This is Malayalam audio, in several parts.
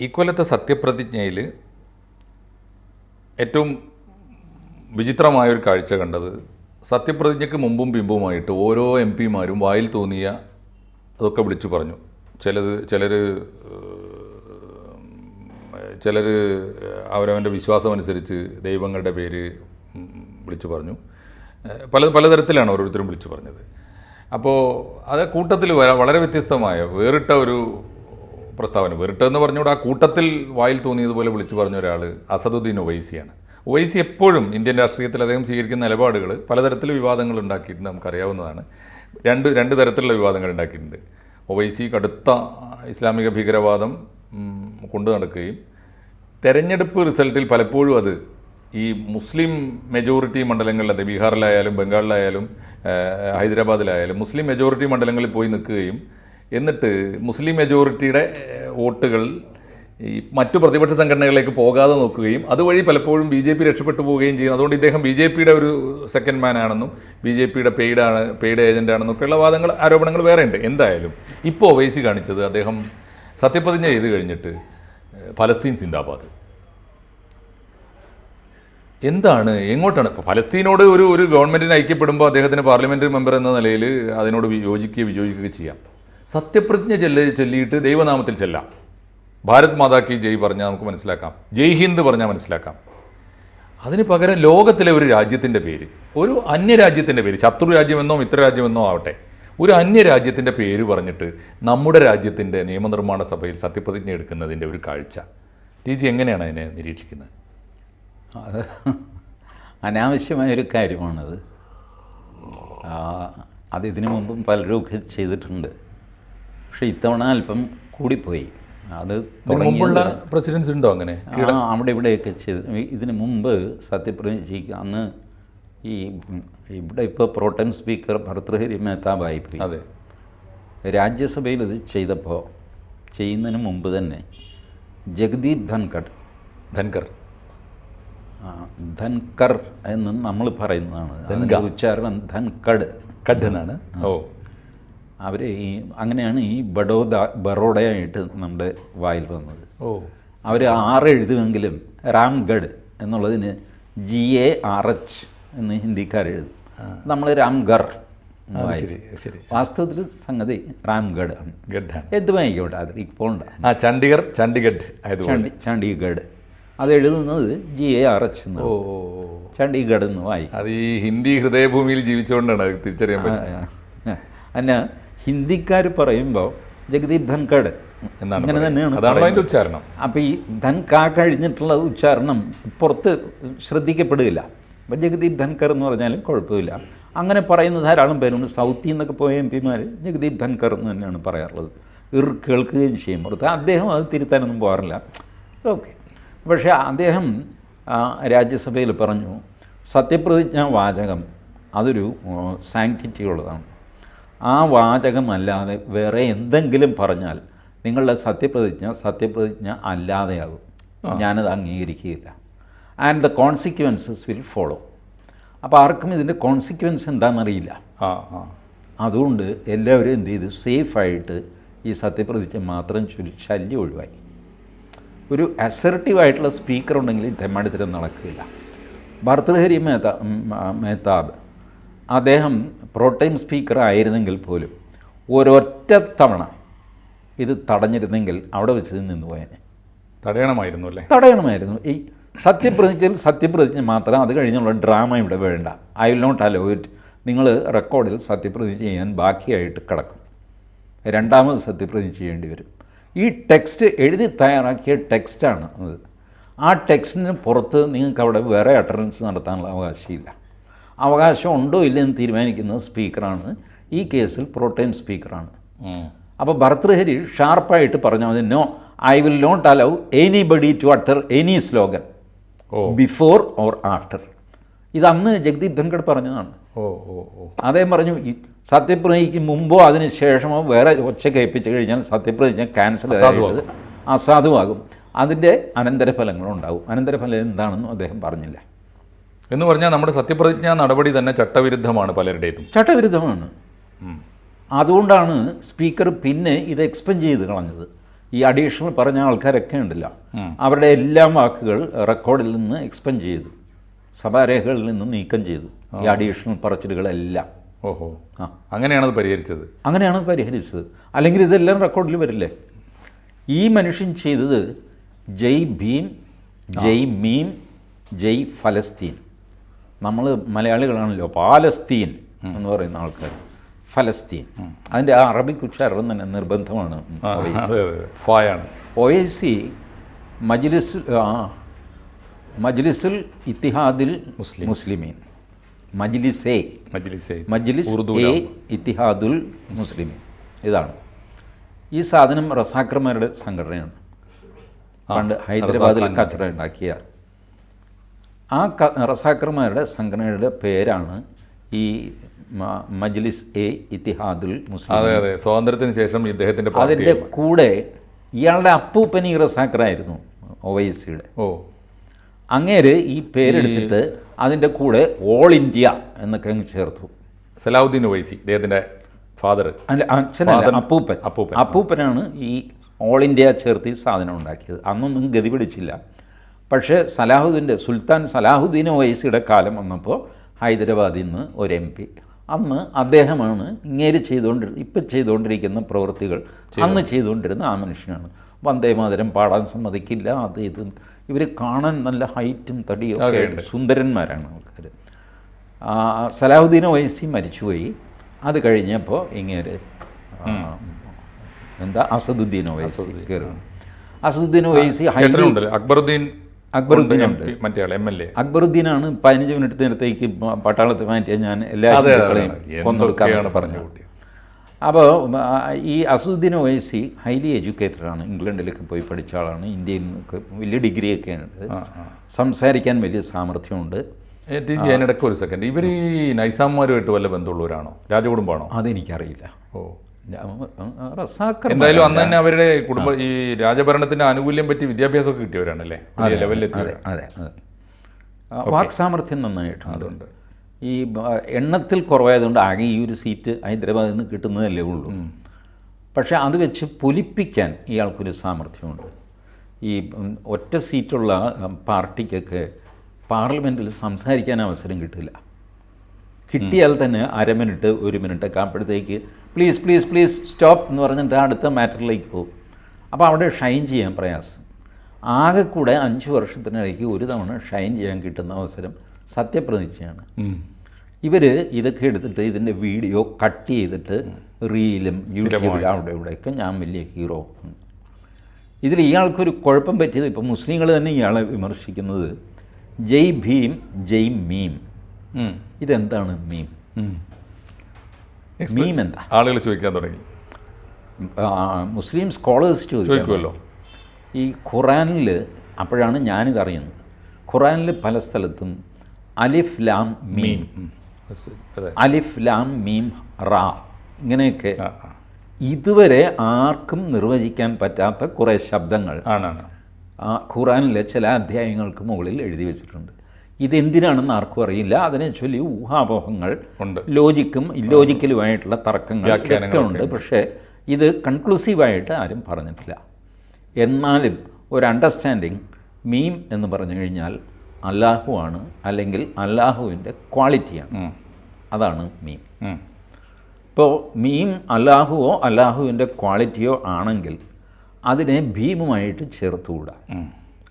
ഇക്കൊല്ലത്തെ സത്യപ്രതിജ്ഞയിൽ ഏറ്റവും വിചിത്രമായൊരു കാഴ്ച കണ്ടത് സത്യപ്രതിജ്ഞയ്ക്ക് മുമ്പും പിമ്പുമായിട്ട് ഓരോ എം പിമാരും വായിൽ തോന്നിയ അതൊക്കെ വിളിച്ചു പറഞ്ഞു. ചിലത് ചിലർ ചിലർ അവരവന്റെ വിശ്വാസമനുസരിച്ച് ദൈവങ്ങളുടെ പേര് വിളിച്ചു പറഞ്ഞു. പല പലതരത്തിലാണ് ഓരോരുത്തരും വിളിച്ചു പറഞ്ഞത്. അപ്പോൾ അത് കൂട്ടത്തിൽ വളരെ വ്യത്യസ്തമായ വേറിട്ട ഒരു പ്രസ്താവന. വെറുട്ടെന്ന് പറഞ്ഞുകൂടെ ആ കൂട്ടത്തിൽ വായിൽ തോന്നിയതുപോലെ വിളിച്ചു പറഞ്ഞ ഒരാൾ അസദുദ്ദീൻ ഒവൈസിയാണ്. ഒവൈസി എപ്പോഴും ഇന്ത്യൻ രാഷ്ട്രീയത്തിൽ അദ്ദേഹം സ്വീകരിക്കുന്ന നിലപാടുകൾ പലതരത്തിൽ വിവാദങ്ങൾ ഉണ്ടാക്കിയിട്ടുണ്ട് നമുക്കറിയാവുന്നതാണ്. രണ്ട് രണ്ട് തരത്തിലുള്ള വിവാദങ്ങൾ ഉണ്ടാക്കിയിട്ടുണ്ട്. ഒവൈസി കടുത്ത ഇസ്ലാമിക ഭീകരവാദം കൊണ്ടു നടക്കുകയും തെരഞ്ഞെടുപ്പ് റിസൾട്ടിൽ പലപ്പോഴും അത് ഈ മുസ്ലിം മെജോറിറ്റി മണ്ഡലങ്ങളിൽ അത് ബീഹാറിലായാലും ബംഗാളിലായാലും ഹൈദരാബാദിലായാലും മുസ്ലിം മെജോറിറ്റി മണ്ഡലങ്ങളിൽ പോയി നിൽക്കുകയും എന്നിട്ട് മുസ്ലിം മെജോറിറ്റിയുടെ വോട്ടുകൾ ഈ മറ്റു പ്രതിപക്ഷ സംഘടനകളിലേക്ക് പോകാതെ നോക്കുകയും അതുവഴി പലപ്പോഴും ബി ജെ പി രക്ഷപ്പെട്ടു പോവുകയും ചെയ്യുന്നു. അതുകൊണ്ട് ഇദ്ദേഹം ബി ജെ പിയുടെ ഒരു സെക്കൻഡ് മാൻ ആണെന്നും ബി ജെ പിയുടെ പെയ്ഡാണ് പെയ്ഡ് ഏജന്റ് ആണെന്നൊക്കെയുള്ള വാദങ്ങൾ ആരോപണങ്ങൾ വേറെ ഉണ്ട്. എന്തായാലും ഇപ്പോൾ വൈസി കാണിച്ചത് അദ്ദേഹം സത്യപ്രതിജ്ഞ ചെയ്ത് കഴിഞ്ഞിട്ട് ഫലസ്തീൻ സിന്ദാബാദ്. എന്താണ് എങ്ങോട്ടാണ്? ഇപ്പോൾ ഫലസ്തീനോട് ഒരു ഒരു ഗവൺമെന്റിന് ഐക്യപ്പെടുമ്പോൾ അദ്ദേഹത്തിന് പാർലമെന്ററി മെമ്പർ എന്ന നിലയിൽ അതിനോട് വിയോജിക്കുകയോ വിയോജിക്കുകയോ ചെയ്യാം. സത്യപ്രതിജ്ഞ ചെല്ല ചൊല്ലിയിട്ട് ദൈവനാമത്തിൽ ചെല്ലാം. ഭാരത് മാതാ കി ജയ് പറഞ്ഞാൽ നമുക്ക് മനസ്സിലാക്കാം. ജയ് ഹിന്ദ് പറഞ്ഞാൽ മനസ്സിലാക്കാം. അതിന് പകരം ലോകത്തിലെ ഒരു രാജ്യത്തിന്റെ പേര് ഒരു അന്യരാജ്യത്തിന്റെ പേര് ശത്രു രാജ്യമെന്നോ മിത്രരാജ്യമെന്നോ ആവട്ടെ ഒരു അന്യരാജ്യത്തിന്റെ പേര് പറഞ്ഞിട്ട് നമ്മുടെ രാജ്യത്തിന്റെ നിയമനിർമ്മാണ സഭയിൽ സത്യപ്രതിജ്ഞ എടുക്കുന്നതിന്റെ ഒരു കാഴ്ച. ടി ജി എങ്ങനെയാണ് അതിനെ നിരീക്ഷിക്കുന്നത്? അത് അനാവശ്യമായൊരു കാര്യമാണത്. ആ, അത് ഇതിനു മുമ്പും പലരും ഒക്കെ ചെയ്തിട്ടുണ്ട്. പക്ഷെ ഇത്തവണ അല്പം കൂടിപ്പോയി. അത് തുടങ്ങിയുള്ള മുമ്പുള്ള പ്രസിഡൻസ് ഉണ്ടോ അങ്ങനെ? ആ, അവിടെ ഇവിടെയൊക്കെ ചെയ്ത്. ഇതിന് മുമ്പ് സത്യപ്രതിജ്ഞ ചെയ്യിക്കുക. അന്ന് ഈ ഇവിടെ ഇപ്പോൾ പ്രോട്ടം സ്പീക്കർ ഭർത്തൃഹരി മേത്താബായിപ്പോയി അതെ. രാജ്യസഭയിൽ ഇത് ചെയ്തപ്പോൾ ചെയ്യുന്നതിന് മുമ്പ് തന്നെ ജഗദീപ് ധൻകർ ധൻകർ ധൻകർ എന്ന് നമ്മൾ പറയുന്നതാണ്. ഉച്ചാരണം ധൻകഡ് കഡ് എന്നാണ്. ഓ. അവർ ഈ അങ്ങനെയാണ് ഈ ബഡോദ ബറോഡയായിട്ട് നമ്മുടെ വായിൽ വന്നത്. ഓ. അവർ ആറ് എഴുതുമെങ്കിലും രാംഗഡ് എന്നുള്ളതിന് ജി എ ആർ എച്ച് എന്ന് ഹിന്ദിക്കാർ എഴുതും നമ്മൾ രാംഗർ വാസ്തവത്തിൽ സംഗതി റാംഗഡ് ഗഡാണ്. എന്തുമായിക്കോട്ടെ അത് ഇപ്പോൾ ആ ചണ്ഡീഗർ ചണ്ഡീഗഡ് ആയതുകൊണ്ട്. ചണ്ഡീഗഡ്. അത് എഴുതുന്നത് ജി എ ആർ എച്ച് എന്ന് ഓ. ചണ്ഡീഗഡ് എന്ന് വായി അത് ഈ ഹിന്ദി ഹൃദയഭൂമിയിൽ ജീവിച്ചുകൊണ്ടാണ് അത് തിരിച്ചറിയാൻ പറ്റുന്നത്. അല്ല ഹിന്ദിക്കാർ പറയുമ്പോൾ ജഗദീപ് ധൻകഡ് എന്നാണ് അങ്ങനെ തന്നെയാണ് അതാണ് ഉച്ചാരണം. അപ്പോൾ ഈ ധൻ കാ കഴിഞ്ഞിട്ടുള്ള ഉച്ചാരണം പുറത്ത് ശ്രദ്ധിക്കപ്പെടുകയില്ല അപ്പോൾ ജഗദീപ് ധൻകർ എന്ന് പറഞ്ഞാലും കുഴപ്പമില്ല. അങ്ങനെ പറയുന്ന ധാരാളം പേരുണ്ട്. സൗത്തിൽ നിന്നൊക്കെ പോയ എം പിമാർ ജഗദീപ് ധൻകർ എന്ന് തന്നെയാണ് പറയാറുള്ളത്. ഇർ കേൾക്കുകയും ചെയ്യും. പുറത്ത് അദ്ദേഹം അത് തിരുത്താനൊന്നും പോകാറില്ല. ഓക്കെ. പക്ഷേ അദ്ദേഹം രാജ്യസഭയിൽ പറഞ്ഞു സത്യപ്രതിജ്ഞാ വാചകം അതൊരു സാങ്ക്ടിറ്റി ഉള്ളതാണ്. ആ വാചകമല്ലാതെ വേറെ എന്തെങ്കിലും പറഞ്ഞാൽ നിങ്ങളുടെ സത്യപ്രതിജ്ഞ സത്യപ്രതിജ്ഞ അല്ലാതെയാകും. ഞാനത് അംഗീകരിക്കുകയില്ല. And the consequences will follow അപ്പോൾ ആർക്കും ഇതിന്റെ കോൺസിക്വൻസ് എന്താണെന്നറിയില്ല. അതുകൊണ്ട് എല്ലാവരും എന്ത് ചെയ്തു? സേഫായിട്ട് ഈ സത്യപ്രതിജ്ഞ മാത്രം ചൊല്ലി ശല്യം ഒഴിവാക്കി. ഒരു അസർട്ടീവായിട്ടുള്ള സ്പീക്കർ ഉണ്ടെങ്കിൽ തെമ്മാടിത്തരം നടക്കില്ല ഭർത്തൃഹരി മേത്ത മേത്താബ് അദ്ദേഹം പ്രോട്ടൈം സ്പീക്കർ ആയിരുന്നെങ്കിൽ പോലും ഒരൊറ്റ തവണ ഇത് തടഞ്ഞിരുന്നെങ്കിൽ അവിടെ വെച്ച് നിന്ന് പോയേനെ. തടയണമായിരുന്നു അല്ലേ? തടയണമായിരുന്നു. ഈ സത്യപ്രതിജ്ഞയിൽ സത്യപ്രതിജ്ഞ മാത്രം അത് കഴിഞ്ഞുള്ള ഡ്രാമ ഇവിടെ വേണ്ട. I will not allow it. നിങ്ങൾ റെക്കോർഡിൽ സത്യപ്രതിജ്ഞ ചെയ്യാൻ ബാക്കിയായിട്ട് കിടക്കും. രണ്ടാമത് സത്യപ്രതിജ്ഞ ചെയ്യേണ്ടി വരും. ഈ ടെക്സ്റ്റ് എഴുതി തയ്യാറാക്കിയ ടെക്സ്റ്റാണ് അത്. ആ ടെക്സ്റ്റിന് പുറത്ത് നിങ്ങൾക്ക് അവിടെ വേറെ അട്ടറൻസ് നടത്താനുള്ള അവകാശമില്ല. അവകാശം ഉണ്ടോ ഇല്ലെന്ന് തീരുമാനിക്കുന്നത് സ്പീക്കറാണ്. ഈ കേസിൽ പ്രോട്ടൈം സ്പീക്കറാണ്. അപ്പോൾ ഭർത്തൃഹരി ഷാർപ്പായിട്ട് പറഞ്ഞാൽ മതി no I will not allow anybody to utter any slogan oh. Before or after ഇത് അന്ന് ജഗദീപ് ധൻഖഡ് പറഞ്ഞതാണ്. ഓ ഓ ഓ. അദ്ദേഹം പറഞ്ഞു സത്യപ്രതിജ്ഞയ്ക്ക് മുമ്പോ അതിന് ശേഷമോ വേറെ ഒച്ച കേൾപ്പിച്ച് കഴിഞ്ഞാൽ സത്യപ്രതിജ്ഞ ക്യാൻസൽ അസാധുവാകും. അസാധുവാകും. അതിന്റെ അനന്തരഫലങ്ങളുണ്ടാവും. അനന്തരഫലം എന്താണെന്നും അദ്ദേഹം പറഞ്ഞില്ല. എന്ന് പറഞ്ഞാൽ നമ്മുടെ സത്യപ്രതിജ്ഞാ നടപടി തന്നെ ചട്ടവിരുദ്ധമാണ് പലരുടേതും. ചട്ടവിരുദ്ധമാണ്. അതുകൊണ്ടാണ് സ്പീക്കർ പിന്നെ ഇത് എക്സ്പെൻഡ് ചെയ്ത് കളഞ്ഞത്. ഈ അഡീഷണൽ പറഞ്ഞ ആൾക്കാരൊക്കെ ഉണ്ടല്ല. അവരുടെ എല്ലാ വാക്കുകൾ റെക്കോർഡിൽ നിന്ന് എക്സ്പെൻഡ് ചെയ്തു. സഭാരേഖകളിൽ നിന്ന് നീക്കം ചെയ്തു. ഈ അഡീഷണൽ പറച്ചിലുകളെല്ലാം. ഓഹോ. ആ. അങ്ങനെയാണത് പരിഹരിച്ചത്. അങ്ങനെയാണ് അത് പരിഹരിച്ചത്. അല്ലെങ്കിൽ ഇതെല്ലാം റെക്കോർഡിൽ വരില്ലേ? ഈ മനുഷ്യൻ ചെയ്തത് ജയ് ഭീം ജയ് മീം ജയ് ഫലസ്തീൻ. നമ്മൾ മലയാളികളാണല്ലോ പാലസ്തീൻ എന്ന് പറയുന്ന ആൾക്കാർ ഫലസ്തീൻ. അതിന്റെ ആ അറബിക് ഉച്ചാരണം തന്നെ നിർബന്ധമാണ്. ഫായാണ് ഒ ഐ സി മജ്ലിസ് മജ്ലിസുൽ ഇത്തിഹാദിൽ മുസ്ലിം. മുസ്ലിമീൻ. മജ്ലിസേ. മജ്ലിസേ. മജ്ലിസ് എ ഇത്തിഹാദുൽ മുസ്ലിമീൻ. ഇതാണ്. ഈ സാധനം റസാക്കർമാരുടെ സംഘടനയാണ്. പണ്ട് ഹൈദരാബാദിൽ കച്ചറ ഉണ്ടാക്കിയ ആ ക- റസാക്കർമാരുടെ സംഘടനയുടെ പേരാണ് ഈ മജ്ലിസ് എ ഇത്തിഹാദുൽ മുസ്ലിം. അതെ അതെ. സ്വാതന്ത്ര്യത്തിന് ശേഷം ഇദ്ദേഹത്തിന്റെ അതിന്റെ കൂടെ ഇയാളുടെ അപ്പൂപ്പൻ ഈ റസാക്കറായിരുന്നു ഒവൈസിയുടെ. ഓ. അങ്ങേര് ഈ പേരെടുത്തിട്ട് അതിന്റെ കൂടെ ഓൾ ഇന്ത്യ എന്നൊക്കെ അങ്ങ് ചേർത്തു. സലാഹുദ്ദീൻ ഒവൈസി ഇദ്ദേഹത്തിന്റെ ഫാദർ. അല്ല അച്ഛനല്ല അപ്പൂപ്പൻ. അപ്പൂപ്പൻ. അപ്പൂപ്പനാണ് ഈ ഓൾ ഇന്ത്യ ചേർത്ത് ഈ സാധനം ഉണ്ടാക്കിയത്. അന്നൊന്നും ഗതി പിടിച്ചില്ല. പക്ഷേ സലാഹുദ്ദീന്റെ സുൽത്താൻ സലാഹുദ്ദീൻ വയസ്സിയുടെ കാലം വന്നപ്പോൾ ഹൈദരാബാദിൽ നിന്ന് ഒരു എം പി. അന്ന് അദ്ദേഹമാണ് ഇങ്ങേര് ചെയ്തുകൊണ്ട് ഇപ്പം ചെയ്തുകൊണ്ടിരിക്കുന്ന പ്രവൃത്തികൾ അന്ന് ചെയ്തുകൊണ്ടിരുന്ന ആ മനുഷ്യനാണ്. വന്ദേമാതരം പാടാൻ സമ്മതിക്കില്ല അത് ഇത്. ഇവർ കാണാൻ നല്ല ഹൈറ്റും തടിയും ഒക്കെ സുന്ദരന്മാരാണ് ആൾക്കാർ സലാഹുദ്ദീൻ വയസ്സി മരിച്ചുപോയി. അത് കഴിഞ്ഞപ്പോൾ ഇങ്ങേര് എന്താ? അസദുദ്ദീൻ കയറി അസദുദ്ദീൻ ചേട്ടനുണ്ടല്ലോ അക്ബറുദ്ദീൻ അക്ബറുദ്ദീൻ. മറ്റേ എം എൽ എ. അക്ബറുദ്ദീനാണ് പതിനഞ്ച് മിനിറ്റ് നേരത്തേക്ക് പട്ടാളത്തിൽ മാറ്റിയ ഞാൻ എല്ലാ കൊന്നൊടുക്കാമെന്ന് പറഞ്ഞു അപ്പോൾ ഈ അസുദ്ദീൻ ഒവൈസി ഹൈലി എഡ്യൂക്കേറ്റഡ് ആണ്. ഇംഗ്ലണ്ടിലൊക്കെ പോയി പഠിച്ച ആളാണ്. ഇന്ത്യയിൽ നിന്നൊക്കെ വലിയ ഡിഗ്രിയൊക്കെ ഉണ്ട്. സംസാരിക്കാൻ വലിയ സാമർഥ്യമുണ്ട്. അതിനിടയ്ക്ക് ഒരു സെക്കൻഡ് ഇവർ ഈ നൈസാന്മാരുമായിട്ട് വല്ല ബന്ധമുള്ളവരാണോ? രാജകുടുംബമാണോ? അതെനിക്കറിയില്ല. ഓ. എന്തായാലും അന്ന് തന്നെ അവരുടെ കുടുംബ ഈ രാജഭരണത്തിന്റെ ആനുകൂല്യം പറ്റി വിദ്യാഭ്യാസമൊക്കെ കിട്ടിയവരാണല്ലേ? ലെവലിലെത്തി അതെ വാക് സാമർഥ്യം നന്നായിട്ടുണ്ട്. അതുണ്ട്. ഈ എണ്ണത്തിൽ കുറവായതുകൊണ്ട് ആകെ ഈ ഒരു സീറ്റ് ഹൈദരാബാദിൽ നിന്ന് കിട്ടുന്നതല്ലേ ഉള്ളൂ. പക്ഷേ അത് വെച്ച് പൊലിപ്പിക്കാൻ ഇയാൾക്കൊരു സാമർഥ്യമുണ്ട്. ഈ ഒറ്റ സീറ്റുള്ള പാർട്ടിക്കൊക്കെ പാർലമെന്റിൽ സംസാരിക്കാൻ അവസരം കിട്ടില്ല. കിട്ടിയാൽ തന്നെ അര മിനിറ്റ് ഒരു മിനിറ്റ് ഒക്കെ അപ്പോഴത്തേക്ക് പ്ലീസ് പ്ലീസ് പ്ലീസ് സ്റ്റോപ്പ് എന്ന് പറഞ്ഞിട്ട് അടുത്ത മാറ്ററിലേക്ക് പോകും. അപ്പോൾ അവിടെ ഷൈൻ ചെയ്യാൻ പ്രയാസം. ആകെ കൂടെ അഞ്ച് വർഷത്തിനിടയ്ക്ക് ഒരു തവണ ഷൈൻ ചെയ്യാൻ കിട്ടുന്ന അവസരം സത്യപ്രതിജ്ഞയാണ്. ഇവർ ഇതൊക്കെ എടുത്തിട്ട് ഇതിന്റെ വീഡിയോ കട്ട് ചെയ്തിട്ട് റീലും യൂട്യൂബിലും അവിടെ ഇവിടെയൊക്കെ ഞാൻ വലിയ ഹീറോ ഇതിൽ ഇയാൾക്കൊരു കുഴപ്പം പറ്റിയത് ഇപ്പോൾ മുസ്ലിങ്ങൾ തന്നെ ഇയാളെ വിമർശിക്കുന്നത് ജയ് ഭീം ജയ് മീം. ഇതെന്താണ് മീം മീം എന്താ? ആളുകൾ ചോദിക്കാൻ തുടങ്ങി. മുസ്ലിം സ്കോളേഴ്സ് ചോദിക്കുമല്ലോ. ഈ ഖുറാനിൽ അപ്പോഴാണ് ഞാനിത് അറിയുന്നത് ഖുറാനിൽ പല സ്ഥലത്തും അലിഫ് ലാം മീം. അലിഫ് ലാം മീം റാ ഇങ്ങനെയൊക്കെ. ഇതുവരെ ആർക്കും നിർവചിക്കാൻ പറ്റാത്ത കുറേ ശബ്ദങ്ങൾ ആണാണ്. ആ ഖുറാനിലെ ചില അധ്യായങ്ങൾക്ക് മുകളിൽ എഴുതി വെച്ചിട്ടുണ്ട്. ഇതെന്തിനാണെന്ന് ആർക്കും അറിയില്ല. അതിനെ ചൊല്ലി ഊഹാപോഹങ്ങൾ ഉണ്ട്. ലോജിക്കും ഇല്ലോജിക്കലുമായിട്ടുള്ള തർക്കങ്ങൾ ഒക്കെ ഉണ്ട്. പക്ഷേ ഇത് കൺക്ലൂസീവായിട്ട് ആരും പറഞ്ഞിട്ടില്ല. എന്നാലും ഒരു അണ്ടർസ്റ്റാൻഡിങ് മീം എന്ന് പറഞ്ഞു കഴിഞ്ഞാൽ അല്ലാഹുവാണ് അല്ലെങ്കിൽ അല്ലാഹുവിന്റെ ക്വാളിറ്റിയാണ് അതാണ് മീം. ഇപ്പോൾ മീം അല്ലാഹുവോ അല്ലാഹുവിന്റെ ക്വാളിറ്റിയോ ആണെങ്കിൽ അതിനെ ഭീമുമായിട്ട് ചേർത്തുകൂടാ.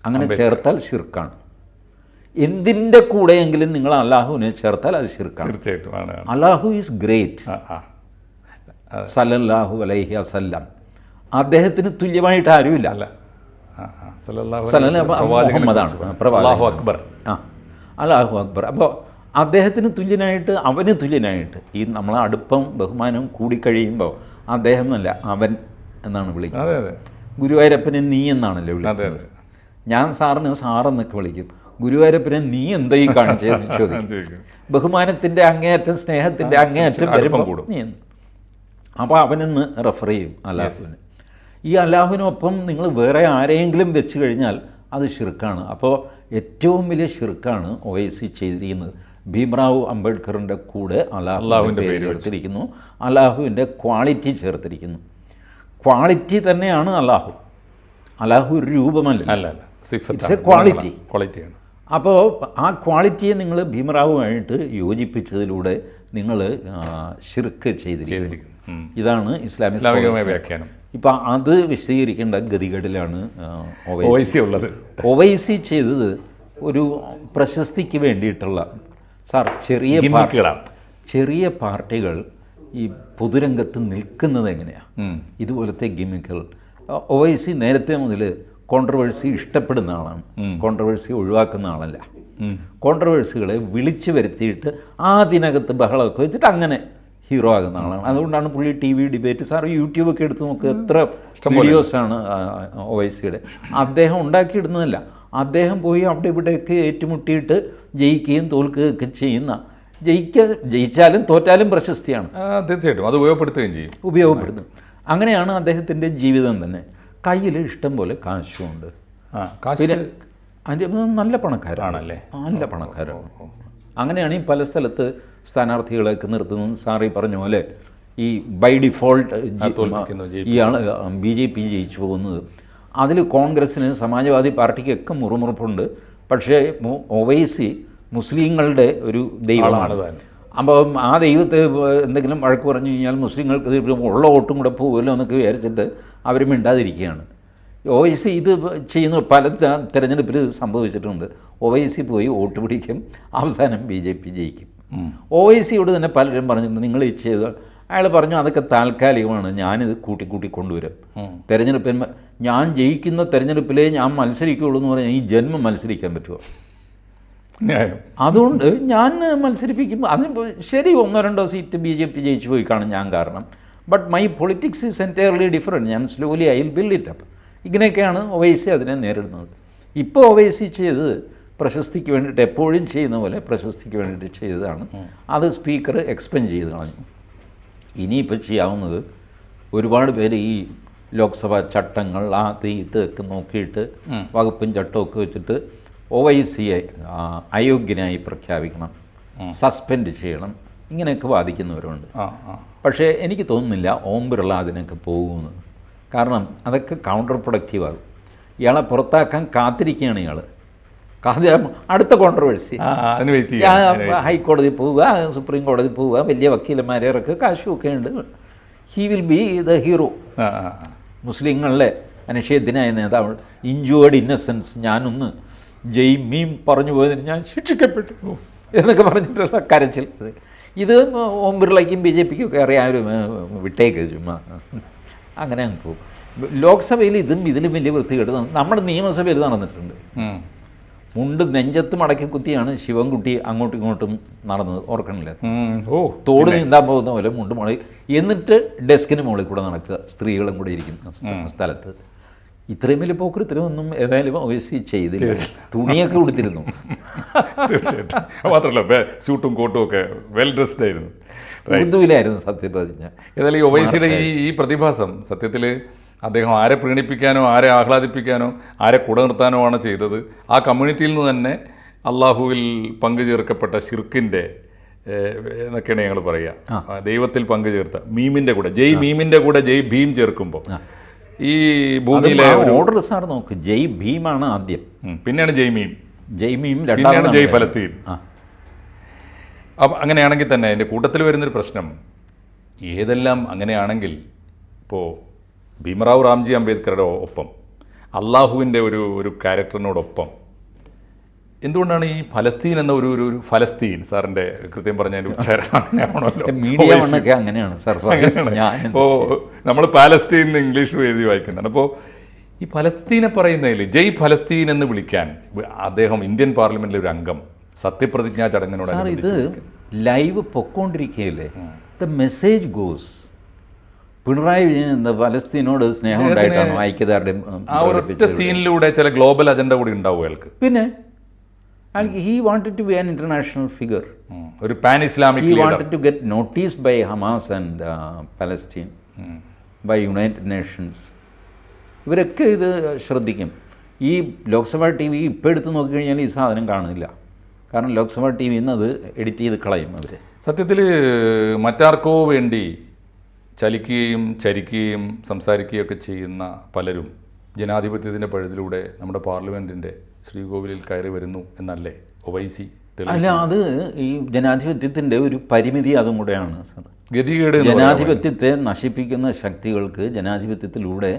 അങ്ങനെ ചേർത്താൽ ഷിർക്കാണ് എന്തിന്റെ കൂടെയെങ്കിലും നിങ്ങൾ അള്ളാഹുവിനെ ചേർത്താൽ അത് ശിർക്കാണ്. തീർച്ചയായിട്ടും. അല്ലാഹു ഈസ് ഗ്രേറ്റ്. സല്ലല്ലാഹു അലൈഹി വസല്ലം. അദ്ദേഹത്തിന് തുല്യമായിട്ട് ആരുമില്ല. അല്ല. മുഹമ്മദാണ്. അല്ലാഹു അക്ബർ. ആ. അല്ലാഹു അക്ബർ. അപ്പോൾ അദ്ദേഹത്തിന് തുല്യനായിട്ട് അവന് തുല്യനായിട്ട് ഈ നമ്മളെ അടുപ്പം ബഹുമാനവും കൂടിക്കഴിയുമ്പോൾ അദ്ദേഹം എന്നല്ല അവൻ എന്നാണ് വിളിക്കുന്നത്. ഗുരുവായൂരപ്പനെ നീ എന്നാണല്ലോ വിളിക്കുന്നത്? ഞാൻ സാറിന് സാറെന്നൊക്കെ വിളിക്കും. ഗുരുവായൂരപ്പനെ നീ എന്താ ഈ കാണിച്ചതെന്ന് ചോദിക്കും. ബഹുമാനത്തിന്റെ അങ്ങേയറ്റം സ്നേഹത്തിന്റെ അങ്ങേയറ്റം വരുമ്പം കൂടും. നീ അപ്പോൾ അവനെന്ന് റെഫർ ചെയ്യും അലാഹുവിന്. ഈ അലാഹുവിനൊപ്പം നിങ്ങൾ വേറെ ആരെയെങ്കിലും വെച്ച് കഴിഞ്ഞാൽ അത് ഷിർക്കാണ് അപ്പോൾ ഏറ്റവും വലിയ ഷിർക്കാണ് ഒ ഐ സി ചെയ്തിരിക്കുന്നത്. ഭീംറാവു അംബേദ്കറിന്റെ കൂടെ അലാഹുവിന്റെ പേര് എടുത്തിരിക്കുന്നു ചേർത്തിരിക്കുന്നു. അലാഹുവിന്റെ ക്വാളിറ്റി ചേർത്തിരിക്കുന്നു. ക്വാളിറ്റി തന്നെയാണ് അലാഹു. അലാഹു ഒരു രൂപമല്ല. അല്ല ക്വാളിറ്റി. ക്വാളിറ്റിയാണ് അപ്പോൾ ആ ക്വാളിറ്റിയെ നിങ്ങൾ ഭീമറാവുമായിട്ട് യോജിപ്പിച്ചതിലൂടെ നിങ്ങൾ ഷിർക്ക് ചെയ്തിരിക്കുന്നു. ഇതാണ് ഇസ്ലാമിക് ഇസ്ലാമികമായ വ്യാഖ്യാനം. ഇപ്പം അത് വിശദീകരിക്കേണ്ട ഗതികേടിലാണ് ഒവൈസി. ഉള്ളത്. ഒവൈസി ചെയ്തത് ഒരു പ്രശസ്തിക്ക് വേണ്ടിയിട്ടുള്ള സാർ ചെറിയ പാർട്ടികളാണ് ചെറിയ പാർട്ടികൾ ഈ പൊതുരംഗത്ത് നിൽക്കുന്നത് എങ്ങനെയാണ്. ഇതുപോലത്തെ ഗിമ്മിക്കൽ ഒവൈസി നേരത്തെ മുതൽ കോൺട്രവേഴ്സി ഇഷ്ടപ്പെടുന്ന ആളാണ്. കോൺട്രവേഴ്സി ഒഴിവാക്കുന്ന ആളല്ല. കോൺട്രവേഴ്സികളെ വിളിച്ചു വരുത്തിയിട്ട് അതിനകത്ത് ബഹളമൊക്കെ വെച്ചിട്ട് അങ്ങനെ ഹീറോ ആകുന്ന ആളാണ്. അതുകൊണ്ടാണ് പുള്ളി ടി വി ഡിബേറ്റ് സാർ യൂട്യൂബൊക്കെ എടുത്ത് നോക്ക്. എത്ര വീഡിയോസാണ് ഒവൈസിയുടെ അദ്ദേഹം ഉണ്ടാക്കിയിടുന്നതല്ല. അദ്ദേഹം പോയി അവിടെ ഇവിടെയൊക്കെ ഏറ്റുമുട്ടിയിട്ട് ജയിക്കുകയും തോൽക്കുകയൊക്കെ ചെയ്യുന്ന ജയിക്ക ജയിച്ചാലും തോറ്റാലും പ്രശസ്തിയാണ്. തീർച്ചയായിട്ടും. അത് ഉപയോഗപ്പെടുത്തുകയും ചെയ്യും. ഉപയോഗപ്പെടുത്തും. അങ്ങനെയാണ് അദ്ദേഹത്തിന്റെ ജീവിതം തന്നെ. കയ്യിൽ ഇഷ്ടം പോലെ കാശുമുണ്ട് പിന്നെ അതിന്റെ നല്ല പണക്കാരാണല്ലേ? നല്ല പണക്കാരാണ്. അങ്ങനെയാണ് ഈ പല സ്ഥലത്ത് സ്ഥാനാർത്ഥികളെയൊക്കെ നിർത്തുന്നത്. സാറി പറഞ്ഞ പോലെ ഈ ബൈ ഡിഫോൾട്ട് ഇയാൾ ബി ജെ പി ജയിച്ചു പോകുന്നത്. അതിൽ കോൺഗ്രസ്സിന് സമാജ്വാദി പാർട്ടിക്കൊക്കെ മുറുമുറുപ്പുണ്ട്. പക്ഷേ ഒവൈസി മുസ്ലിങ്ങളുടെ ഒരു ദൈവമാണ്. അപ്പോൾ അപ്പം ആ ദൈവത്തെ എന്തെങ്കിലും വഴക്ക് പറഞ്ഞു കഴിഞ്ഞാൽ മുസ്ലിങ്ങൾക്ക് ഉള്ള വോട്ടും കൂടെ പോകുമല്ലോ എന്നൊക്കെ വിചാരിച്ചിട്ട് അവർ മിണ്ടാതിരിക്കുകയാണ്. ഒ ഐ സി ഇത് ചെയ്യുന്ന പല തിരഞ്ഞെടുപ്പിൽ തെരഞ്ഞെടുപ്പിൽ ഇത് സംഭവിച്ചിട്ടുണ്ട്. സി പോയി വോട്ട് പിടിക്കും അവസാനം ബി ജെ പി ജയിക്കും. ഒവൈസിയോട് തന്നെ പലരും പറഞ്ഞിട്ടുണ്ട് നിങ്ങൾ ഈ ചെയ്ത? അയാൾ പറഞ്ഞു അതൊക്കെ താൽക്കാലികമാണ് ഞാനിത് കൂട്ടി കൂട്ടി കൊണ്ടുവരും. തെരഞ്ഞെടുപ്പിൽ ഞാൻ ജയിക്കുന്ന തെരഞ്ഞെടുപ്പിലേ ഞാൻ മത്സരിക്കുകയുള്ളൂ എന്ന് പറഞ്ഞാൽ ഈ ജന്മം മത്സരിക്കാൻ പറ്റുമോ അതുകൊണ്ട് ഞാൻ മത്സരിപ്പിക്കുമ്പോൾ അതിന് ശരി ഒന്നോ രണ്ടോ സീറ്റ് ബി ജെ പി ജയിച്ചു പോയി കാണും ഞാൻ കാരണം. But my politics is entirely different ഞാൻ slowly I will build it up ഇങ്ങനെയൊക്കെയാണ് ഒവൈസി അതിനെ നേരിടുന്നത്. ഇപ്പോൾ ഒവൈസി ചെയ്ത് പ്രശസ്തിക്ക് വേണ്ടിയിട്ട് എപ്പോഴും ചെയ്യുന്ന പോലെ പ്രശസ്തിക്ക് വേണ്ടിയിട്ട് ചെയ്തതാണ്. അത് സ്പീക്കർ എക്സ്പെൻഡ് ചെയ്ത് കളഞ്ഞു. ഇനിയിപ്പോൾ ചെയ്യാവുന്നത് ഒരുപാട് പേര് ഈ ലോക്സഭാ ചട്ടങ്ങൾ ആ ഇത് ഇതൊക്കെ നോക്കിയിട്ട് വകുപ്പും ചട്ടമൊക്കെ വെച്ചിട്ട് ഒ വൈ സിയെ അയോഗ്യനായി പ്രഖ്യാപിക്കണം. സസ്പെൻഡ് ചെയ്യണം. ഇങ്ങനെയൊക്കെ വാദിക്കുന്നവരുണ്ട്. പക്ഷേ എനിക്ക് തോന്നുന്നില്ല ഓം ബിർള അതിനൊക്കെ പോകുമെന്ന് കാരണം അതൊക്കെ കൗണ്ടർ പ്രൊഡക്റ്റീവ് ആകും. ഇയാളെ പുറത്താക്കാൻ കാത്തിരിക്കുകയാണ് ഇയാൾ അടുത്ത കോൺട്രവേഴ്സി ഹൈക്കോടതി പോവുക സുപ്രീം കോടതി പോവുക വലിയ വക്കീലന്മാരെ ഇറക്കുക കാശുമൊക്കെ ഉണ്ട്. He will be the hero മുസ്ലിങ്ങളിലെ. അനിഷേധ്യനായ നേതാവ് ഇഞ്ചുവേർഡ് ഇന്നസെൻസ് ഞാനൊന്ന് ജയ് മീം പറഞ്ഞു പോയതിന് ഞാൻ ശിക്ഷിക്കപ്പെട്ടു. എന്നൊക്കെ പറഞ്ഞിട്ടുള്ള കരച്ചിൽ. ഇത് ഓം ബിർളയ്ക്കും ബി ജെ പിക്കും ഒക്കെ അറിയാം വിട്ടേക്ക് ചുമ്മാ. അങ്ങനെ അങ്ങ് പോകും. ലോക്സഭയിൽ ഇതും ഇതിലും വലിയ വൃത്തികേട്. നമ്മുടെ നിയമസഭയിൽ നടന്നിട്ടുണ്ട്. മുണ്ട് നെഞ്ചത്ത് മടക്കി കുത്തിയാണ് ശിവൻകുട്ടി അങ്ങോട്ടും ഇങ്ങോട്ടും നടന്നത് ഓർക്കണില്ല? ഓ തോട് നീന്താൻ പോകുന്ന പോലെ മുണ്ട് മുളി എന്നിട്ട് ഡെസ്കിന് മുകളിൽ കൂടെ നടക്കുക സ്ത്രീകളും കൂടെ ഇരിക്കുന്ന സ്ഥലത്ത്. ഇത്രയും വലിയ പോക്കൃത്തിനൊന്നും ഏതായാലും ഒവൈസി ചെയ്തില്ല. തുണിയൊക്കെ കൊടുത്തിരുന്നു തീർച്ചയായിട്ടും. മാത്രമല്ല സ്യൂട്ടും കോട്ടും ഒക്കെ വെൽ ഡ്രസ്ഡ് ആയിരുന്നു. ഉറുദുവിലായിരുന്നു സത്യപ്രതിജ്ഞ ഏതായാലും ഈ ഒവൈസിയുടെ ഈ ഈ പ്രതിഭാസം സത്യത്തിൽ അദ്ദേഹം ആരെ പ്രീണിപ്പിക്കാനോ ആരെ ആഹ്ലാദിപ്പിക്കാനോ ആരെ കൂടെ നിർത്താനോ ആണ് ചെയ്തത്. ആ കമ്മ്യൂണിറ്റിയിൽ നിന്ന് തന്നെ അള്ളാഹുവിൽ പങ്കുചേർക്കപ്പെട്ട ഷിർക്കിന്റെ എന്നൊക്കെയാണ് ഞങ്ങൾ പറയുക ദൈവത്തിൽ ദൈവത്തിൽ പങ്കുചേർത്ത മീമിന്റെ കൂടെ ജയ് മീമിന്റെ കൂടെ ജയ് ഭീം ചേർക്കുമ്പോൾ ഈ ഭൂമിയിലെ ഓർഡർ സാർ നോക്ക്. ജയ് ഭീമാണ് ആദ്യം. പിന്നെയാണ് ജയ്മീം ജയ്മീം ജയ് പിന്നെയാണ് ജയ് ഫലസ്തീൻ ആ. അപ്പം അങ്ങനെയാണെങ്കിൽ തന്നെ എന്റെ കൂട്ടത്തിൽ വരുന്നൊരു പ്രശ്നം. ഏതെല്ലാം അങ്ങനെയാണെങ്കിൽ ഇപ്പോൾ ഭീമറാവു റാംജി അംബേദ്കറുടെ ഒപ്പം അള്ളാഹുവിന്റെ ഒരു ഒരു ക്യാരക്ടറിനോടൊപ്പം എന്തുകൊണ്ടാണ് ഈ ഫലസ്തീൻ എന്ന ഒരു ഒരു ഒരു ഫലസ്തീൻ? സാറിന്റെ കൃത്യം പറഞ്ഞതിന്റെ ഉച്ചാരണം അങ്ങനെയാണല്ലോ. മീഡിയ വണ്ണൊക്കെ അങ്ങനെയാണ് സാർ അപ്പോൾ നമ്മൾ പാലസ്തീൻ എന്ന് ഇംഗ്ലീഷിൽ എഴുതി വായിക്കുന്നതാണ് അപ്പോൾ ഈ ഫലസ്തീനെ പറയുന്നതിൽ ജയ് ഫലസ്തീൻ എന്ന് വിളിക്കാൻ അദ്ദേഹം ഇന്ത്യൻ പാർലമെന്റിലെ ഒരു അംഗം. സത്യപ്രതിജ്ഞാ ചടങ്ങിനോട് ഇത് live പൊക്കോണ്ടിരിക്കുകയല്ലേ the message goes. Pinarayi Vijayan എന്താ ഫലസ്തീനോട് സ്നേഹം ഐക്യതാരുടെ ഐക്യദാർഢ്യം ഉം, ആ ഒരൊറ്റ സീനിലൂടെ ചില ഗ്ലോബൽ അജണ്ട കൂടി ഉണ്ടാവും അയാൾക്ക്. പിന്നെ? അയാൾക്ക് he wanted to be an international figure ഉം. ഒരു pan Islamic he leader wanted to get noticed by Hamas and Palestine by United Nations ഇവരൊക്കെ ഇത് ശ്രദ്ധിക്കും. ഈ ലോക്സഭ ടി വി ഇപ്പോൾ എടുത്ത് നോക്കിക്കഴിഞ്ഞാൽ ഈ സാധനം കാണുന്നില്ല. കാരണം ലോക്സഭ ടി വിയിൽ നിന്ന് അത് എഡിറ്റ് ചെയ്ത് കളയും അവർ സത്യത്തിൽ മറ്റാർക്കോ വേണ്ടി ചലിക്കുകയും ചരിക്കുകയും സംസാരിക്കുകയൊക്കെ ചെയ്യുന്ന പലരും ജനാധിപത്യത്തിന്റെ പഴുതിലൂടെ നമ്മുടെ പാർലമെന്റിന്റെ ശ്രീകോവിലിൽ കയറി വരുന്നു എന്നല്ലേ ഒവൈസി അല്ല അത് ഈ ജനാധിപത്യത്തിന്റെ ഒരു പരിമിതി അതും കൂടെയാണ് സാർ. ഗതികേട് ജനാധിപത്യത്തെ നശിപ്പിക്കുന്ന ശക്തികൾക്ക് ജനാധിപത്യത്തിലൂടെ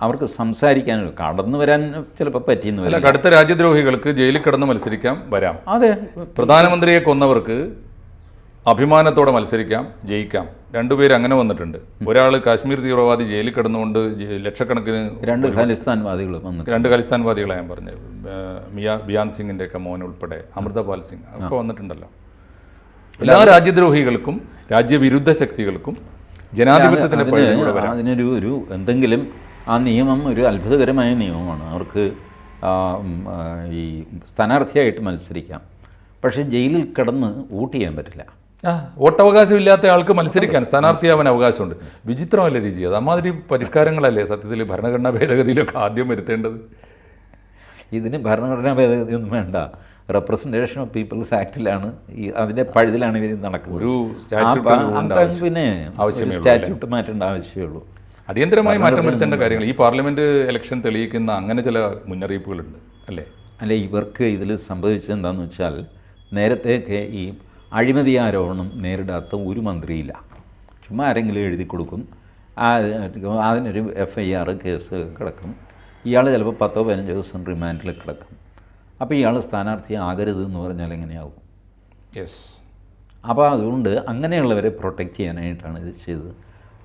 അവർക്ക് സംസാരിക്കാൻ കടന്നു വരാൻ ചിലപ്പോൾ പറ്റിയെന്ന് കടുത്ത രാജ്യദ്രോഹികൾക്ക് ജയിലിൽ കിടന്ന് മത്സരിക്കാം വരാം. അതെ. പ്രധാനമന്ത്രിയെ കൊന്നവർക്ക് അഭിമാനത്തോടെ മത്സരിക്കാം ജയിക്കാം. രണ്ടുപേര് അങ്ങനെ വന്നിട്ടുണ്ട്. ഒരാൾ കാശ്മീർ തീവ്രവാദി ജയിലിൽ കിടന്നുകൊണ്ട് ലക്ഷക്കണക്കിന് രണ്ട് ഖാലിസ്ഥാൻവാദികൾ രണ്ട് ഖാലിസ്ഥാൻവാദികളെ ഞാൻ പറഞ്ഞത്. മിയ ബിയാൻ സിംഗിന്റെ ഒക്കെ മോൻ ഉൾപ്പെടെ അമൃതപാൽ സിംഗ് ഒക്കെ വന്നിട്ടുണ്ടല്ലോ. എല്ലാ രാജ്യദ്രോഹികൾക്കും രാജ്യവിരുദ്ധ ശക്തികൾക്കും ജനാധിപത്യത്തിന്റെ അതിനൊരു ഒരു എന്തെങ്കിലും ആ നിയമം ഒരു അത്ഭുതകരമായ നിയമമാണ്. അവർക്ക് ഈ സ്ഥാനാർത്ഥിയായിട്ട് മത്സരിക്കാം. പക്ഷേ ജയിലിൽ കിടന്ന് വോട്ട് ചെയ്യാൻ പറ്റില്ല. ആ വോട്ടവകാശം ഇല്ലാത്ത ആൾക്ക് മത്സരിക്കാൻ സ്ഥാനാർത്ഥിയാവാൻ അവകാശമുണ്ട്. വിചിത്രമല്ല രീതി അത് അമാതിരി പരിഷ്കാരങ്ങളല്ലേ സത്യത്തിൽ ഭരണഘടനാ ഭേദഗതിയിലൊക്കെ ആദ്യം വരുത്തേണ്ടത്? ഇതിന് ഭരണഘടനാ ഭേദഗതിയൊന്നും വേണ്ട. റെപ്രസെന്റേഷൻ ഓഫ് പീപ്പിൾസ് ആക്ടിലാണ് ഈ അതിന്റെ പഴുതിലാണ് ഇവർ നടക്കുന്നത്. ഒരു പിന്നെ സ്റ്റാറ്റ്യൂട്ട് മാറ്റേണ്ട ആവശ്യമേ ഉള്ളൂ. അടിയന്തരമായി മാറ്റം വരുത്തേണ്ട കാര്യങ്ങൾ. ഈ പാർലമെന്റ് ഇലക്ഷൻ തെളിയിക്കുന്ന അങ്ങനെ ചില മുന്നറിയിപ്പുകളുണ്ട് അല്ലേ? അല്ല ഇവർക്ക് ഇതിൽ സംഭവിച്ചത് എന്താണെന്ന് വെച്ചാൽ നേരത്തെയൊക്കെ ഈ അഴിമതി ആരോപണം നേരിടാത്ത ഒരു മന്ത്രിയില്ല. ചുമ്മാ ആരെങ്കിലും എഴുതി കൊടുക്കും. അതിനൊരു എഫ് ഐ ആർ കേസ് കിടക്കും. ഇയാൾ ചിലപ്പോൾ പത്തോ പതിനഞ്ചോ ദിവസം റിമാൻഡിൽ കിടക്കും. അപ്പോൾ ഇയാൾ സ്ഥാനാർത്ഥി ആകരുത് എന്ന് പറഞ്ഞാൽ എങ്ങനെയാവും? യെസ് അപ്പോൾ അതുകൊണ്ട് അങ്ങനെയുള്ളവരെ പ്രൊട്ടക്റ്റ് ചെയ്യാനായിട്ടാണ് ഇത് ചെയ്തത്.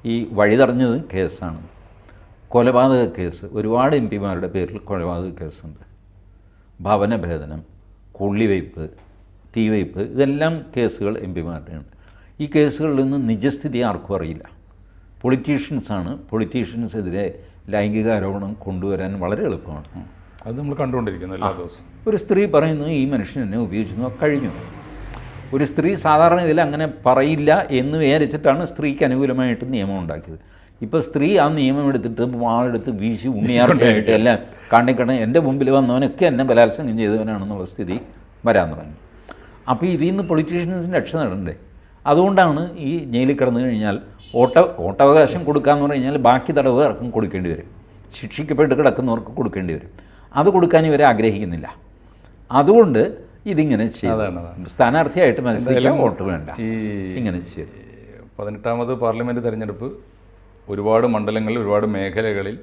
ഈ വഴിതടഞ്ഞത് കേസാണ്. കൊലപാതക കേസ്. ഒരുപാട് എം പിമാരുടെ പേരിൽ കൊലപാതക കേസുണ്ട്. ഭവനഭേദനം കൊള്ളിവയ്പ്പ് തീവയ്പ്പ് ഇതെല്ലാം കേസുകൾ എം പിമാരുടെയാണ് ഈ കേസുകളിൽ നിന്ന് നിജസ്ഥിതി ആർക്കും അറിയില്ല. പൊളിറ്റീഷ്യൻസാണ്. പൊളിറ്റീഷ്യൻസെതിരെ ലൈംഗിക ആരോപണം കൊണ്ടുവരാൻ വളരെ എളുപ്പമാണ്. അത് നമ്മൾ കണ്ടുകൊണ്ടിരിക്കുന്നു എല്ലാ ദിവസവും. ഒരു സ്ത്രീ പറയുന്നു ഈ മനുഷ്യൻ എന്നെ ഉപയോഗിച്ചു കഴിഞ്ഞു. ഒരു സ്ത്രീ സാധാരണ ഇതിൽ അങ്ങനെ പറയില്ല എന്ന് വിചാരിച്ചിട്ടാണ് സ്ത്രീക്ക് അനുകൂലമായിട്ട് നിയമം ഉണ്ടാക്കിയത്. ഇപ്പോൾ സ്ത്രീ ആ നിയമം എടുത്തിട്ട് വാളെടുത്ത് വീശി ഉണ്ണിയാർച്ചയായിട്ട് എല്ലാം കാണിക്കണം. എന്റെ മുമ്പിൽ വന്നവനൊക്കെ എന്നെ ബലാത്സംഗം ചെയ്തവനാണെന്നുള്ള സ്ഥിതി വരാൻ തുടങ്ങി. അപ്പോൾ ഇതിൽ നിന്ന് പൊളിറ്റീഷ്യൻസിന് രക്ഷ നേടണ്ടേ? അതുകൊണ്ടാണ് ഈ ജയിലിൽ കിടന്നു കഴിഞ്ഞാൽ ഓട്ട ഓട്ടവകാശം കൊടുക്കാമെന്ന് പറഞ്ഞു കഴിഞ്ഞാൽ ബാക്കി തടവുകാർക്കും കൊടുക്കേണ്ടി വരും. ശിക്ഷിക്കപ്പെട്ട് കിടക്കുന്നവർക്ക് കൊടുക്കേണ്ടി വരും. അത് കൊടുക്കാൻ ഇവരെ ആഗ്രഹിക്കുന്നില്ല. അതുകൊണ്ട് ഇതിങ്ങനെ ചെയ്യും. സ്ഥാനാർത്ഥിയായിട്ട് മനസ്സിലാക്കാൻ വോട്ട് വേണ്ട. ഇങ്ങനെ ചെയ്യും പതിനെട്ടാമത് പാർലമെന്റ് തെരഞ്ഞെടുപ്പ് ഒരുപാട് മണ്ഡലങ്ങളിൽ ഒരുപാട് മേഖലകളിൽ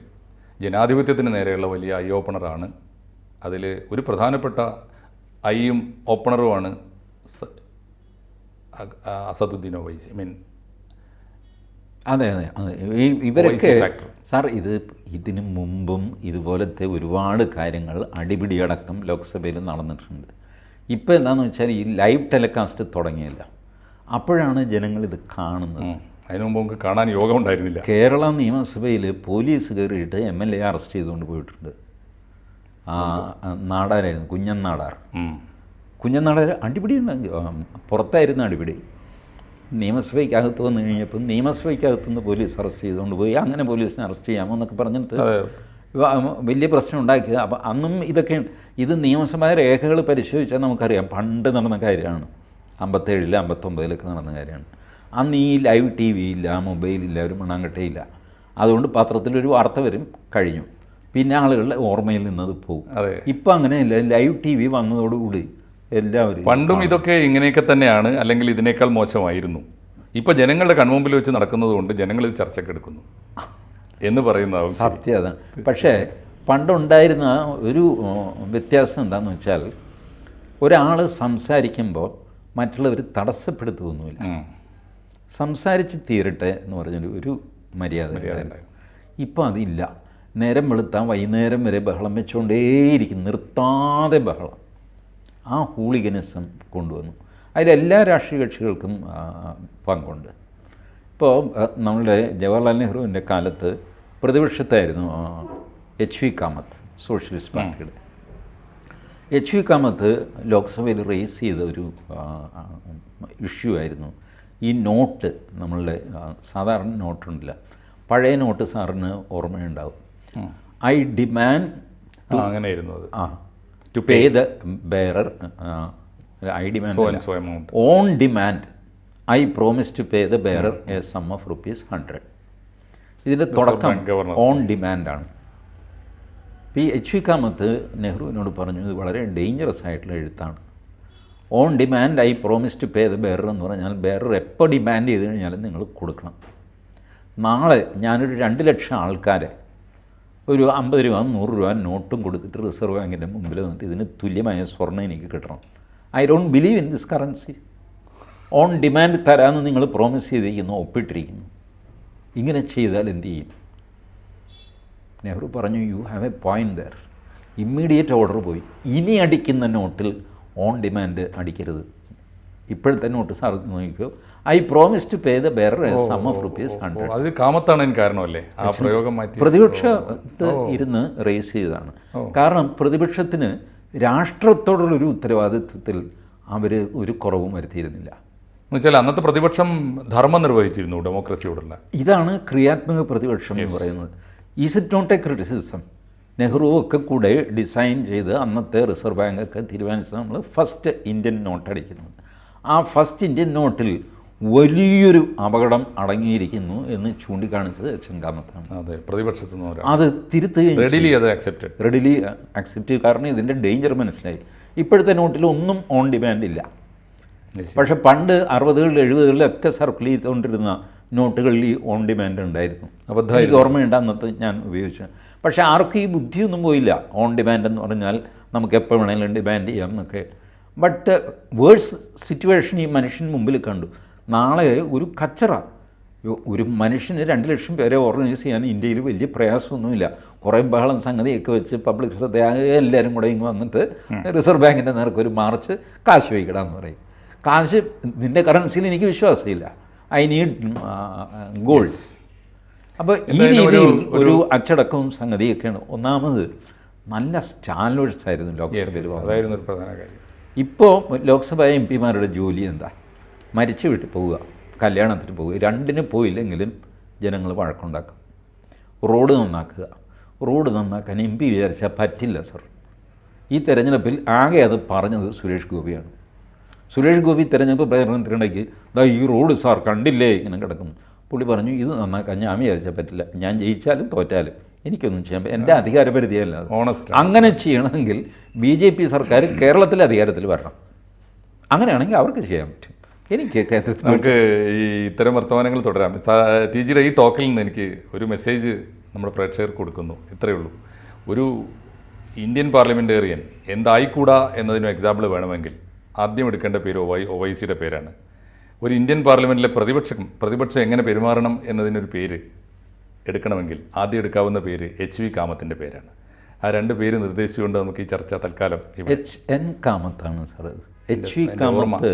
ജനാധിപത്യത്തിന് നേരെയുള്ള വലിയ ഐ ഓപ്പണറാണ് അതിൽ ഒരു പ്രധാനപ്പെട്ട ഐയും ഓപ്പണറുമാണ് അസദുദ്ദീൻ ഒവൈസി ഐ മീൻ അതെ അതെ അതെ. ഈ ഇവരൊക്കെ സാർ ഇത് ഇതിനു മുമ്പും ഇതുപോലത്തെ ഒരുപാട് കാര്യങ്ങൾ അടിപിടിയടക്കം ലോക്സഭയിൽ നടന്നിട്ടുണ്ട്. ഇപ്പോൾ എന്താണെന്ന് വെച്ചാൽ ഈ ലൈവ് ടെലികാസ്റ്റ് തുടങ്ങിയില്ല. അപ്പോഴാണ് ജനങ്ങൾ ഇത് കാണുന്നത്. അതിനു മുമ്പ് നമുക്ക് കാണാൻ യോഗം ഉണ്ടായിരുന്നില്ല. കേരള നിയമസഭയിൽ പോലീസ് കയറിയിട്ട് എം എൽ എ അറസ്റ്റ് ചെയ്തുകൊണ്ട് പോയിട്ടുണ്ട്. നാടാരായിരുന്നു കുഞ്ഞൻ നാടാർ. നാടാർ അടിപിടി പുറത്തായിരുന്നു അടിപിടി. നിയമസഭയ്ക്കകത്ത് വന്നു കഴിഞ്ഞപ്പോൾ നിയമസഭയ്ക്കകത്ത് നിന്ന് പോലീസ് അറസ്റ്റ് ചെയ്തുകൊണ്ട് പോയി അങ്ങനെ പോലീസിനെ അറസ്റ്റ് ചെയ്യാമോ എന്നൊക്കെ പറഞ്ഞിട്ട് വലിയ പ്രശ്നം ഉണ്ടാക്കിയത്. അപ്പം അന്നും ഇതൊക്കെ ഇത് നിയമസഭാ രേഖകൾ പരിശോധിച്ചാൽ നമുക്കറിയാം പണ്ട് നടന്ന കാര്യമാണ്. അമ്പത്തേഴിൽ അമ്പത്തൊമ്പതിലൊക്കെ നടന്ന കാര്യമാണ്. അന്ന് ഈ ലൈവ് ടി വി ഇല്ല മൊബൈലില്ല ഒരു മണ്ണാങ്കട്ടയില്ല അതുകൊണ്ട് പത്രത്തിലൊരു വാർത്ത വരും കഴിഞ്ഞു. പിന്നെ ആളുകളുടെ ഓർമ്മയിൽ നിന്നത് പോകും ഇപ്പം അങ്ങനെയല്ല ലൈവ് ടി വി വന്നതോടുകൂടി എല്ലാവരും പണ്ടും ഇതൊക്കെ ഇങ്ങനെയൊക്കെ തന്നെയാണ് അല്ലെങ്കിൽ ഇതിനേക്കാൾ മോശമായിരുന്നു. ഇപ്പൊ ജനങ്ങളുടെ കൺമുമ്പിൽ വെച്ച് നടക്കുന്നത് കൊണ്ട് ജനങ്ങൾ ഇത് ചർച്ചയ്ക്കെടുക്കുന്നു എന്ന് പറയുന്ന സത്യത സത്യം അതാണ്. പക്ഷേ പണ്ടുണ്ടായിരുന്ന ഒരു വ്യത്യാസം എന്താണെന്ന് വെച്ചാൽ ഒരാൾ സംസാരിക്കുമ്പോൾ മറ്റുള്ളവർ തടസ്സപ്പെടുത്തുകയൊന്നുമില്ല. സംസാരിച്ച് തീരട്ടെ എന്ന് പറഞ്ഞൊരു ഒരു മര്യാദ ഇപ്പം അതില്ല. നേരം വെളുത്താൻ വൈകുന്നേരം വരെ ബഹളം വെച്ചുകൊണ്ടേയിരിക്കും നിർത്താതെ ബഹളം. ആ ഹൂളിഗനിസം കൊണ്ടുവന്നു. അതിലെല്ലാ രാഷ്ട്രീയ കക്ഷികൾക്കും പങ്കുണ്ട്. ഇപ്പോൾ നമ്മളുടെ ജവഹർലാൽ നെഹ്റുവിന്റെ കാലത്ത് പ്രതിപക്ഷത്തായിരുന്നു എച്ച് വി കാമത്ത് സോഷ്യലിസ്റ്റ് പാർട്ടിയുടെ. എച്ച് വി കാമത്ത് ലോക്സഭയിൽ റേസ് ചെയ്ത ഒരു ഇഷ്യൂ ആയിരുന്നു. ഈ നോട്ട് നമ്മളുടെ സാധാരണ നോട്ടുണ്ടല്ല. പഴയ നോട്ട് സാറിന് ഓർമ്മയുണ്ടാവും. ഐ ഡിമാൻഡ് അങ്ങനെയായിരുന്നു അത്. ആ to pay the bearer I demand on demand I promise to pay the bearer a sum of rupees hundred ഇതിന്റെ തുടക്കം ഓൺ ഡിമാൻഡാണ് ഈ എച്ച് വി കാമത്ത് നെഹ്റുവിനോട് പറഞ്ഞു ഇത് വളരെ ഡേഞ്ചറസ് ആയിട്ടുള്ള എഴുത്താണ്. On demand I promise to pay the bearer എന്ന് പറഞ്ഞാൽ ബെയറർ എപ്പോൾ ഡിമാൻഡ് ചെയ്ത് കഴിഞ്ഞാലും നിങ്ങൾ കൊടുക്കണം. നാളെ ഞാനൊരു രണ്ട് ലക്ഷം ആൾക്കാരെ ഒരു അമ്പത് രൂപ നൂറ് രൂപ നോട്ടും കൊടുത്തിട്ട് റിസർവ് ബാങ്കിന്റെ മുമ്പിൽ വന്നിട്ട് ഇതിന് തുല്യമായ സ്വർണം എനിക്ക് കിട്ടണം. I don't believe in this currency on demand തരാമെന്ന് നിങ്ങൾ പ്രോമിസ് ചെയ്തിരിക്കുന്നു ഒപ്പിട്ടിരിക്കുന്നു. ഇങ്ങനെ ചെയ്താൽ എന്ത് ചെയ്യും? നെഹ്റു പറഞ്ഞു you have a point there immediate order പോയി. ഇനി അടിക്കുന്ന നോട്ടിൽ ഓൺ ഡിമാൻഡ് അടിക്കരുത്. ഇപ്പോഴത്തെ നോട്ട് സാർ നോക്കിക്കോ I promise to pay the bearer sum of rupees hundred അത് കാമത്താണ് അതിന് കാരണമല്ലേ? ആ പ്രയോഗം മാറ്റി. പ്രതിപക്ഷത്ത് ഇരുന്ന് റേസ് ചെയ്തതാണ്. കാരണം പ്രതിപക്ഷത്തിന് രാഷ്ട്രത്തോടുള്ള ഒരു ഉത്തരവാദിത്വത്തിൽ അവർ ഒരു കുറവും വരുത്തിയിരുന്നില്ല. എന്നുവെച്ചാൽ അന്നത്തെ പ്രതിപക്ഷം ധർമ്മം നിർവഹിച്ചിരുന്നു ഡെമോക്രസിയോടുള്ള. ഇതാണ് ക്രിയാത്മക പ്രതിപക്ഷം എന്ന് പറയുന്നത്. Is it not a criticism Nehru ഒക്കെ കൂടെ ഡിസൈൻ ചെയ്ത് അന്നത്തെ റിസർവ് ബാങ്കൊക്കെ തീരുമാനിച്ച് നമ്മൾ ഫസ്റ്റ് ഇന്ത്യൻ നോട്ട് അടിക്കുന്നത്. ആ ഫസ്റ്റ് ഇന്ത്യൻ നോട്ടിൽ വലിയൊരു അപകടം അടങ്ങിയിരിക്കുന്നു എന്ന് ചൂണ്ടിക്കാണിച്ചത് ചെങ്കാമത്താണ് അതെ പ്രതിപക്ഷത്തു നിന്ന് അത് തിരുത്തുകയും റെഡിലി അത് അക്സെപ്റ്റ് റെഡിലി അക്സെപ്റ്റ് ചെയ്തു. കാരണം ഇതിന്റെ ഡേഞ്ചർ മനസ്സിലായി. ഇപ്പോഴത്തെ നോട്ടിൽ ഒന്നും ഓൺ ഡിമാൻഡ് ഇല്ല. പക്ഷേ പണ്ട് അറുപതുകളിൽ എഴുപതുകളിലൊക്കെ സർക്കിൾ ചെയ്തുകൊണ്ടിരുന്ന നോട്ടുകളിൽ ഈ ഓൺ ഡിമാൻഡ് ഉണ്ടായിരുന്നു. അപ്പോൾ എനിക്ക് ഓർമ്മയുണ്ട് അന്നത്തെ ഞാൻ ഉപയോഗിച്ചു. പക്ഷേ ആർക്കും ഈ ബുദ്ധിയൊന്നും പോയില്ല. ഓൺ ഡിമാൻഡ് എന്ന് പറഞ്ഞാൽ നമുക്ക് എപ്പോൾ വേണമെങ്കിലും ഡിമാൻഡ് ചെയ്യാം എന്നൊക്കെ. ബട്ട് വേഴ്സ് സിറ്റുവേഷൻ ഈ മനുഷ്യൻ മുമ്പിൽ കണ്ടു. നാളെ ഒരു കച്ചറ. ഒരു മനുഷ്യന് രണ്ട് ലക്ഷം പേരെ ഓർഗനൈസ് ചെയ്യാൻ ഇന്ത്യയിൽ വലിയ പ്രയാസമൊന്നുമില്ല. കുറേ ബഹളം സംഗതിയൊക്കെ വെച്ച് പബ്ലിക് ശ്രദ്ധ എല്ലാവരും കൂടെ ഇങ്ങ് വന്നിട്ട് റിസർവ് ബാങ്കിന്റെ നേർക്ക് ഒരു മാർച്ച് കാശ് വയ്ക്കടാന്ന് പറയും. കാശ് നിന്റെ കറൻസിയിൽ എനിക്ക് വിശ്വാസമില്ല. ഐ നീഡ് ഗോൾഡ് അപ്പോൾ ഈ ഒരു- രീതിയിൽ ഒരു അച്ചടക്കവും സംഗതിയൊക്കെയാണ്. ഒന്നാമത് നല്ല സ്റ്റാൻഡേർഡ്സ് ആയിരുന്നു ലോക്സഭയിൽ അതായിരുന്നു ഒരു പ്രധാന കാര്യം. ഇപ്പോൾ ലോക്സഭ എം പിമാരുടെ ജോലി എന്താ? മരിച്ചു വിട്ട് പോവുക കല്യാണത്തിന് പോവുക രണ്ടിന് പോയില്ലെങ്കിലും ജനങ്ങൾ വഴക്കുണ്ടാക്കും. റോഡ് നന്നാക്കുക. റോഡ് നന്നാക്കാൻ എം പി വിചാരിച്ചാൽ പറ്റില്ല സർ. ഈ തെരഞ്ഞെടുപ്പിൽ ആകെ അത് പറഞ്ഞത് സുരേഷ് ഗോപിയാണ്. സുരേഷ് ഗോപി തെരഞ്ഞെടുപ്പ് പ്രചരണത്തിനിടയ്ക്ക് ദാ ഈ റോഡ് സാർ കണ്ടില്ലേ? ഇങ്ങനെ കിടക്കുന്നു. പുള്ളി പറഞ്ഞു ഇത് നന്നാക്കാൻ ഞാൻ വിചാരിച്ചാൽ പറ്റില്ല. ഞാൻ ജയിച്ചാലും തോറ്റാലും എനിക്കൊന്നും ചെയ്യാൻ പറ്റില്ല എന്റെ അധികാരപരിധിയല്ല ഓണസ്റ്റ് അങ്ങനെ ചെയ്യണമെങ്കിൽ ബി ജെ പി സർക്കാർ കേരളത്തിലെ അധികാരത്തിൽ വരണം. അങ്ങനെയാണെങ്കിൽ അവർക്ക് ചെയ്യാൻ പറ്റും. എനിക്ക് നമുക്ക് ഈ ഇത്തരം വർത്തമാനങ്ങൾ തുടരാം. ടി ജിയുടെ ഈ ടോക്കിൽ നിന്ന് എനിക്ക് ഒരു മെസ്സേജ് നമ്മുടെ പ്രേക്ഷകർക്ക് കൊടുക്കുന്നു. ഇത്രയേ ഉള്ളൂ. ഒരു ഇന്ത്യൻ പാർലമെന്റേറിയൻ എന്തായിക്കൂടാ എന്നതിന് എക്സാമ്പിൾ വേണമെങ്കിൽ ആദ്യം എടുക്കേണ്ട പേര് ഒവൈ ഒവൈസിയുടെ പേരാണ്. ഒരു ഇന്ത്യൻ പാർലമെന്റിലെ പ്രതിപക്ഷം പ്രതിപക്ഷം എങ്ങനെ പെരുമാറണം എന്നതിനൊരു പേര് എടുക്കണമെങ്കിൽ ആദ്യം എടുക്കാവുന്ന പേര് എച്ച് വി കാമത്തിന്റെ പേരാണ്. ആ രണ്ട് പേര് നിർദ്ദേശിച്ചുകൊണ്ട് നമുക്ക് ഈ ചർച്ച തൽക്കാലം എച്ച് എൻ കാമത്താണ് സാർ എച്ച് വി കാമത്ത്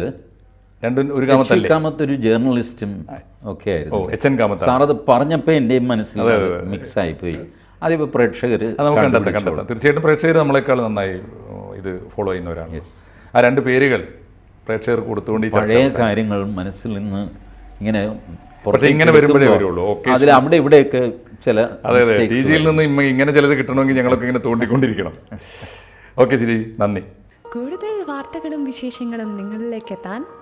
രണ്ടും ഒരു കാമത്തല്ലേ? കാമത്ത് ഒരു ജേർണലിസ്റ്റും ഒക്കെ ഓ ആയിരുന്നു എച്ച് എൻ കാമത്ത് സാർ അത് പറഞ്ഞപ്പോൾ എന്റെയും മനസ്സിൽ മിക്സ് ആയിപ്പോയി. അതിപ്പോൾ പ്രേക്ഷകർ നമുക്ക് കണ്ടെത്താം കണ്ടെത്താം. തീർച്ചയായിട്ടും പ്രേക്ഷകർ നമ്മളെക്കാൾ നന്നായി ഇത് ഫോളോ ചെയ്യുന്നവരാണ് ആ രണ്ട് പേരുകൾ പ്രേക്ഷകർ കൊടുത്തുകൊണ്ട് ഈ പഴയ കാര്യങ്ങൾ മനസ്സിൽ നിന്ന് ഇങ്ങനെ പക്ഷേ ഇങ്ങനെ വരുമ്പോഴേ വരുള്ളൂ. ഓക്കെ അതിൽ അവിടെ ഇവിടെയൊക്കെ ചില അതെ അതെ. ടി ജിയിൽ നിന്ന് ഇങ്ങനെ ചിലത് കിട്ടണമെങ്കിൽ ഞങ്ങളൊക്കെ ഇങ്ങനെ തോണ്ടിക്കൊണ്ടിരിക്കണം. ഓക്കെ ശരി. നന്ദി. കൂടുതൽ വാർത്തകളും വിശേഷങ്ങളും നിങ്ങളിലേക്ക് എത്താൻ